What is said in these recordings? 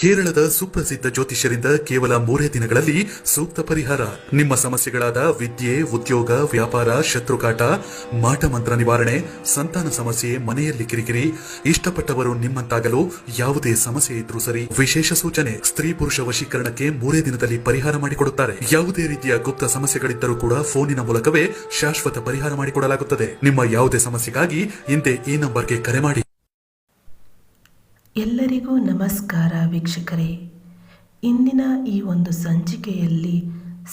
ಕೇರಳದ ಸುಪ್ರಸಿದ್ಧ ಜ್ಯೋತಿಷ್ಯರಿಂದ ಕೇವಲ ಮೂರೇ ದಿನಗಳಲ್ಲಿ ಸೂಕ್ತ ಪರಿಹಾರ. ನಿಮ್ಮ ಸಮಸ್ಯೆಗಳಾದ ವಿದ್ಯೆ, ಉದ್ಯೋಗ, ವ್ಯಾಪಾರ ಶತ್ರುಕಾಟ ಮಾಟಮಂತ್ರ ನಿವಾರಣೆ, ಸಂತಾನ ಸಮಸ್ಯೆ, ಮನೆಯಲ್ಲಿ ಕಿರಿಕಿರಿ, ಇಷ್ಟಪಟ್ಟವರು ನಿಮ್ಮಂತಾಗಲು ಯಾವುದೇ ಸಮಸ್ಯೆ ಇದ್ರೂ ಸರಿ. ವಿಶೇಷ ಸೂಚನೆ, ಸ್ತ್ರೀ ಪುರುಷ ವಶೀಕರಣಕ್ಕೆ ಮೂರೇ ದಿನದಲ್ಲಿ ಪರಿಹಾರ ಮಾಡಿಕೊಡುತ್ತಾರೆ. ಯಾವುದೇ ರೀತಿಯ ಗುಪ್ತ ಸಮಸ್ಯೆಗಳಿದ್ದರೂ ಕೂಡ ಫೋನಿನ ಮೂಲಕವೇ ಶಾಶ್ವತ ಪರಿಹಾರ ಮಾಡಿಕೊಡಲಾಗುತ್ತದೆ. ನಿಮ್ಮ ಯಾವುದೇ ಸಮಸ್ಯೆಗಾಗಿ ಹಿಂದೆ ಈ ನಂಬರ್ಗೆ ಕರೆ ಮಾಡಿ. ನಮಸ್ಕಾರ ವೀಕ್ಷಕರೇ. ಇಂದಿನ ಈ ಒಂದು ಸಂಚಿಕೆಯಲ್ಲಿ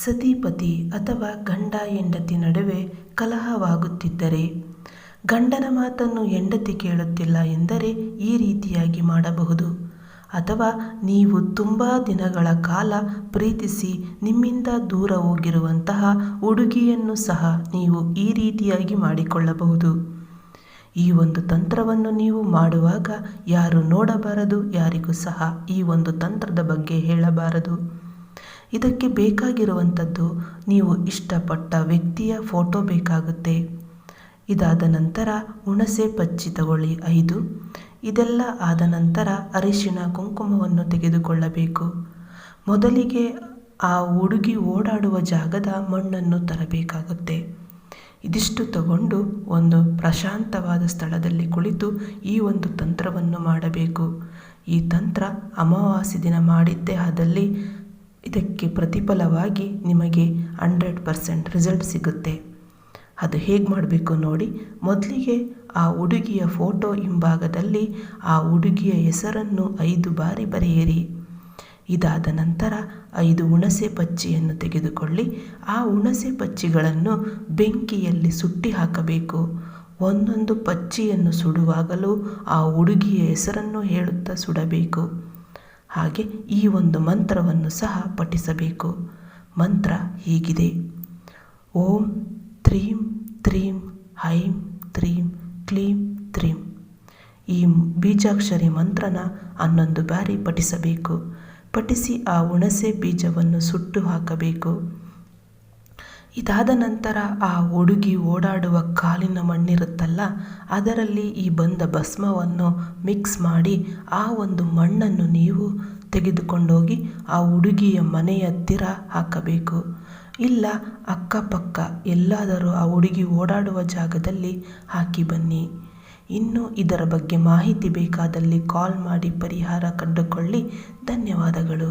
ಸತಿಪತಿ ಅಥವಾ ಗಂಡ ಹೆಂಡತಿ ನಡುವೆ ಕಲಹವಾಗುತ್ತಿದ್ದರೆ, ಗಂಡನ ಮಾತನ್ನು ಹೆಂಡತಿ ಕೇಳುತ್ತಿಲ್ಲ ಎಂದರೆ ಈ ರೀತಿಯಾಗಿ ಮಾಡಬಹುದು. ಅಥವಾ ನೀವು ತುಂಬ ದಿನಗಳ ಕಾಲ ಪ್ರೀತಿಸಿ ನಿಮ್ಮಿಂದ ದೂರ ಹೋಗಿರುವಂತಹ ಹುಡುಗಿಯನ್ನು ಸಹ ನೀವು ಈ ರೀತಿಯಾಗಿ ಮಾಡಿಕೊಳ್ಳಬಹುದು. ಈ ಒಂದು ತಂತ್ರವನ್ನು ನೀವು ಮಾಡುವಾಗ ಯಾರು ನೋಡಬಾರದು, ಯಾರಿಗೂ ಸಹ ಈ ಒಂದು ತಂತ್ರದ ಬಗ್ಗೆ ಹೇಳಬಾರದು. ಇದಕ್ಕೆ ಬೇಕಾಗಿರುವಂಥದ್ದು ನೀವು ಇಷ್ಟಪಟ್ಟ ವ್ಯಕ್ತಿಯ ಫೋಟೋ ಬೇಕಾಗುತ್ತೆ. ಇದಾದ ನಂತರ ಹುಣಸೆ ಪಚ್ಚಿ ತಗೊಳ್ಳಿ ಐದು. ಇದೆಲ್ಲ ಆದ ನಂತರ ಅರಿಶಿನ ಕುಂಕುಮವನ್ನು ತೆಗೆದುಕೊಳ್ಳಬೇಕು. ಮೊದಲಿಗೆ ಆ ಹುಡುಗಿ ಓಡಾಡುವ ಜಾಗದ ಮಣ್ಣನ್ನು ತರಬೇಕಾಗುತ್ತೆ. ಇದಿಷ್ಟು ತಗೊಂಡು ಒಂದು ಪ್ರಶಾಂತವಾದ ಸ್ಥಳದಲ್ಲಿ ಕುಳಿತು ಈ ಒಂದು ತಂತ್ರವನ್ನು ಮಾಡಬೇಕು. ಈ ತಂತ್ರ ಅಮಾವಾಸ್ಯೆ ದಿನ ಮಾಡಿದ್ದೇ ಆದಲ್ಲಿ ಇದಕ್ಕೆ ಪ್ರತಿಫಲವಾಗಿ ನಿಮಗೆ ಹಂಡ್ರೆಡ್ ಪರ್ಸೆಂಟ್ ರಿಸಲ್ಟ್ ಸಿಗುತ್ತೆ. ಅದು ಹೇಗೆ ಮಾಡಬೇಕು ನೋಡಿ, ಮೊದಲಿಗೆ ಆ ಹುಡುಗಿಯ ಫೋಟೋ ಹಿಂಭಾಗದಲ್ಲಿ ಆ ಹುಡುಗಿಯ ಹೆಸರನ್ನು ಐದು ಬಾರಿ ಬರೆಯಿರಿ. ಇದಾದ ನಂತರ ಐದು ಹುಣಸೆ ಪಚ್ಚಿಯನ್ನು ತೆಗೆದುಕೊಳ್ಳಿ. ಆ ಹುಣಸೆ ಪಚ್ಚಿಗಳನ್ನು ಬೆಂಕಿಯಲ್ಲಿ ಸುಟ್ಟಿ ಹಾಕಬೇಕು. ಒಂದೊಂದು ಪಚ್ಚಿಯನ್ನು ಸುಡುವಾಗಲೂ ಆ ಹುಡುಗಿಯ ಹೆಸರನ್ನು ಹೇಳುತ್ತಾ ಸುಡಬೇಕು. ಹಾಗೆ ಈ ಒಂದು ಮಂತ್ರವನ್ನು ಸಹ ಪಠಿಸಬೇಕು. ಮಂತ್ರ ಹೀಗಿದೆ. ಓಂ ತ್ರೀಂ ತ್ರೀಂ ಹೈಂ ತ್ರೀಂ ಕ್ಲೀಂ ತ್ರೀಂ. ಈ ಬೀಜಾಕ್ಷರಿ ಮಂತ್ರನ ಹನ್ನೊಂದು ಬಾರಿ ಪಠಿಸಬೇಕು. ಪಠಿಸಿ ಆ ಹುಣಸೆ ಬೀಜವನ್ನು ಸುಟ್ಟು ಹಾಕಬೇಕು. ಇದಾದ ನಂತರ ಆ ಹುಡುಗಿ ಓಡಾಡುವ ಕಾಲಿನ ಮಣ್ಣಿರುತ್ತಲ್ಲ, ಅದರಲ್ಲಿ ಈ ಬಂದ ಭಸ್ಮವನ್ನು ಮಿಕ್ಸ್ ಮಾಡಿ ಆ ಒಂದು ಮಣ್ಣನ್ನು ನೀವು ತೆಗೆದುಕೊಂಡೋಗಿ ಆ ಹುಡುಗಿಯ ಮನೆಯ ಹತ್ತಿರ ಹಾಕಬೇಕು. ಇಲ್ಲ, ಅಕ್ಕಪಕ್ಕ, ಎಲ್ಲಾದರೂ ಆ ಹುಡುಗಿ ಓಡಾಡುವ ಜಾಗದಲ್ಲಿ ಹಾಕಿ ಬನ್ನಿ. ಇನ್ನು ಇದರ ಬಗ್ಗೆ ಮಾಹಿತಿ ಬೇಕಾದಲ್ಲಿ ಕಾಲ್ ಮಾಡಿ ಪರಿಹಾರ ಕಂಡುಕೊಳ್ಳಿ. ಧನ್ಯವಾದಗಳು.